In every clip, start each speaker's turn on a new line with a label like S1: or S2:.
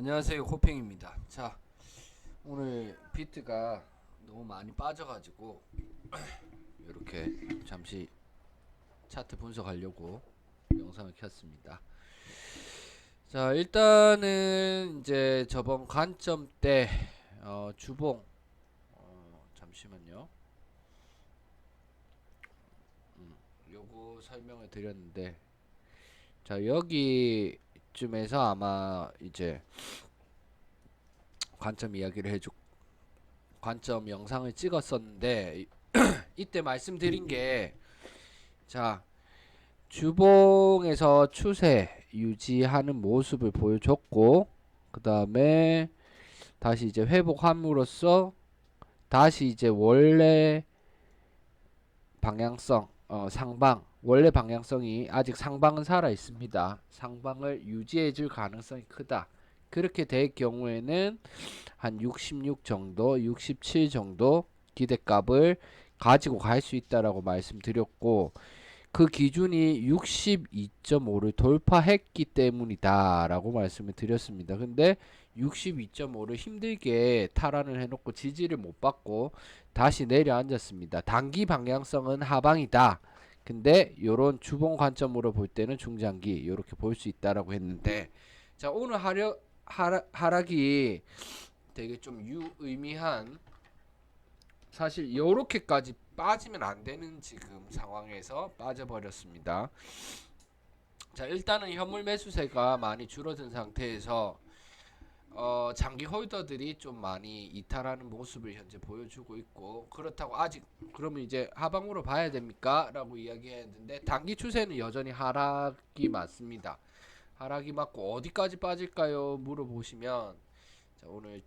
S1: 안녕하세요. 호핑입니다. 자 오늘 비트가 너무 많이 빠져가지고 이렇게 잠시 차트 분석하려고 영상을 켰습니다. 자 일단은 이제 저번 관점 때 어, 주봉 어, 잠시만요. 음, 요거 설명을 드렸는데 자 여기 쯤에서 아마 이제 관점 이야기를 해주 관점 영상을 찍었었는데 이때 말씀드린 게 자 주봉에서 추세 유지하는 모습을 보여줬고 그 다음에 다시 이제 회복함으로써 다시 이제 원래 방향성 어, 상방 원래 방향성이 아직 상방은 살아 있습니다. 상방을 유지해 줄 가능성이 크다. 그렇게 될 경우에는 한 66 정도, 67 정도 기대값을 가지고 갈 수 있다라고 말씀드렸고 그 기준이 62.5를 돌파했기 때문이다라고 말씀을 드렸습니다. 근데 62.5를 힘들게 탈환을 해놓고 지지를 못 받고 다시 내려앉았습니다. 단기 방향성은 하방이다. 근데 요런 주봉 관점으로 볼 때는 중장기 이렇게 볼 수 있다라고 했는데 자 오늘 하려 하락, 하락이 되게 좀 유의미한 사실 요렇게까지 빠지면 안 되는 지금 상황에서 빠져버렸습니다. 자 일단은 현물 매수세가 많이 줄어든 상태에서 어, 장기 홀더들이 좀 많이 이탈하는 모습을 현재 보여주고 있고 그렇다고 아직 그러면 이제 하방으로 봐야 됩니까? 라고 이야기했는데 단기 추세는 여전히 하락이 맞습니다. 하락이 맞고 어디까지 빠질까요? 물어보시면 자, 오늘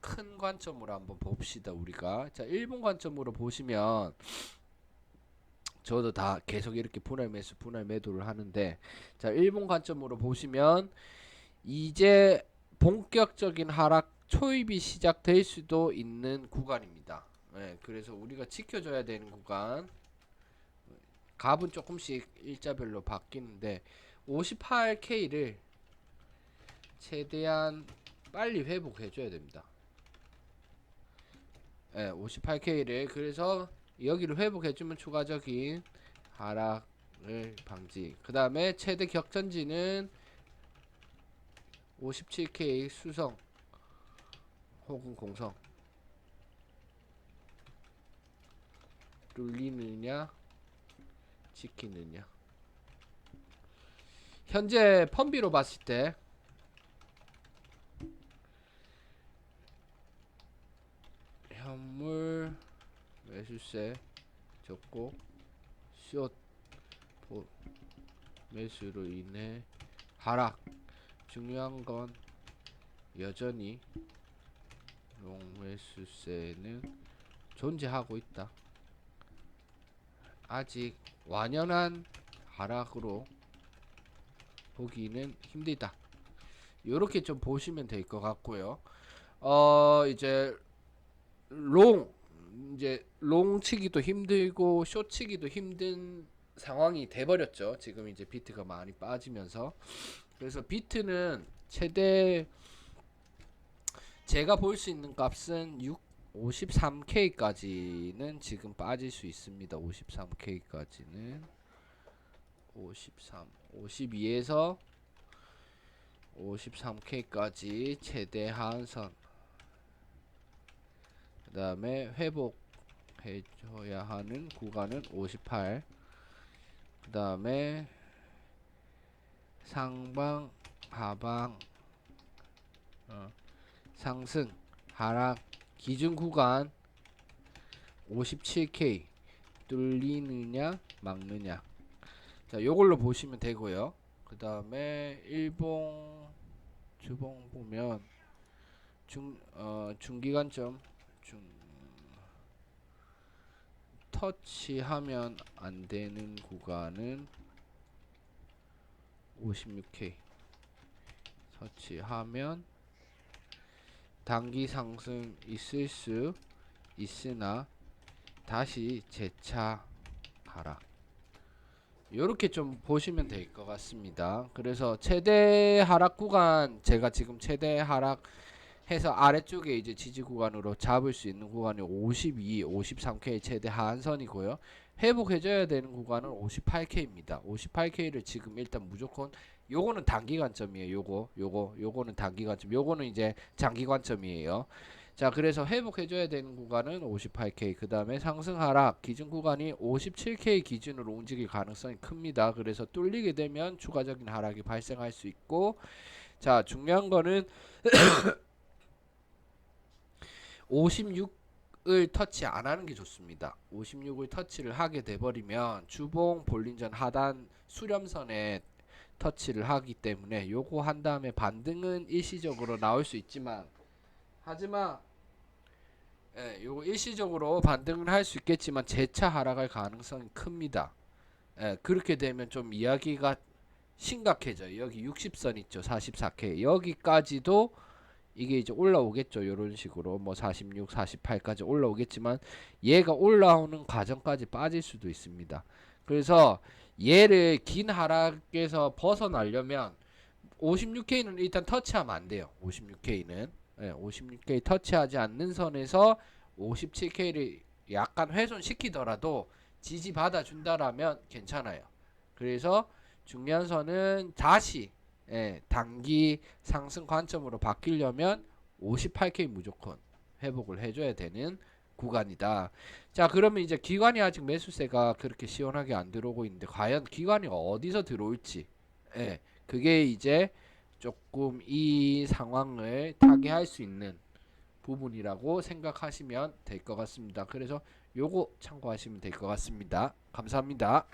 S1: 큰 관점으로 한번 봅시다 우리가 자 일본 관점으로 보시면 저도 다 계속 이렇게 분할 매수 분할 매도를 하는데 자 일본 관점으로 보시면 이제 본격적인 하락 초입이 시작될 수도 있는 구간입니다. 예, 그래서 우리가 지켜줘야 되는 구간 값은 조금씩 일자별로 바뀌는데 58K를 최대한 빨리 회복해줘야 됩니다. 예, 58K를 그래서 여기를 회복해주면 추가적인 하락을 방지. 그 다음에 최대 격전지는 57K 수성 혹은 공성. 뚫리느냐 지키느냐. 현재 펀비로 봤을 때 현물 매수세 적고 숏 보- 매수로 인해 하락 중요한 건 여전히 롱매수세는 존재하고 있다. 아직 완연한 하락으로 보기는 힘들다. 요렇게 좀 보시면 될 것 같고요. 어 이제 롱 이제 롱 치기도 힘들고 숏 치기도 힘든 상황이 돼 버렸죠. 지금 이제 비트가 많이 빠지면서 그래서 비트는 최대 제가 볼 수 있는 값은 6 53K까지는 지금 빠질 수 있습니다. 53K까지는 53, 52에서 53K까지 최대 하한선. 그 다음에 회복해줘야 하는 구간은 58. 그 다음에 상방, 하방, 어, 상승, 하락, 기준 구간 57K 뚫리느냐 막느냐. 자 요걸로 보시면 되고요. 그 다음에 일봉 주봉 보면 중, 어, 중기관점 중 터치하면 안 되는 구간은 56K 터치하면 단기 상승 있을 수 있으나 다시 재차 하락 이렇게 좀 보시면 될 것 같습니다. 그래서 최대 하락 구간 제가 지금 최대 하락 해서 아래쪽에 이제 지지 구간으로 잡을 수 있는 구간이 52, 53K 최대 하한선이고요. 회복해줘야 되는 구간은 58K입니다. 58K를 지금 일단 무조건 요거는 단기 관점이에요. 요거, 요거, 요거는 단기 관점. 요거는 이제 장기 관점이에요. 자, 그래서 회복해줘야 되는 구간은 58K. 그 다음에 상승 하락 기준 구간이 57K 기준으로 움직일 가능성이 큽니다. 그래서 뚫리게 되면 추가적인 하락이 발생할 수 있고, 자, 중요한 거는 56 을 터치 안 하는 게 좋습니다. 56을 터치를 하게 돼 버리면 주봉 볼린전 하단 수렴선에 터치를 하기 때문에 요거 한 다음에 반등은 일시적으로 나올 수 있지만 하지만 예, 요거 일시적으로 반등을 할 수 있겠지만 재차 하락할 가능성이 큽니다. 예, 그렇게 되면 좀 이야기가 심각해져요. 여기 60선 있죠. 44K. 여기까지도 이게 이제 올라오겠죠. 이런 식으로 뭐 46, 48까지 올라오겠지만 얘가 올라오는 과정까지 빠질 수도 있습니다. 그래서 얘를 긴 하락에서 벗어나려면 56K는 일단 터치하면 안 돼요. 56K는 예, 56K 터치하지 않는 선에서 57K를 약간 훼손시키더라도 지지 받아준다라면 괜찮아요. 그래서 중요한 선은 다시 예, 단기 상승 관점으로 바뀌려면 58K 무조건 회복을 해줘야 되는 구간이다. 자, 그러면 이제 기관이 아직 매수세가 그렇게 시원하게 안 들어오고 있는데 과연 기관이 어디서 들어올지, 예, 그게 이제 조금 이 상황을 타개할 수 있는 부분이라고 생각하시면 될 것 같습니다. 그래서 요거 참고하시면 될 것 같습니다. 감사합니다.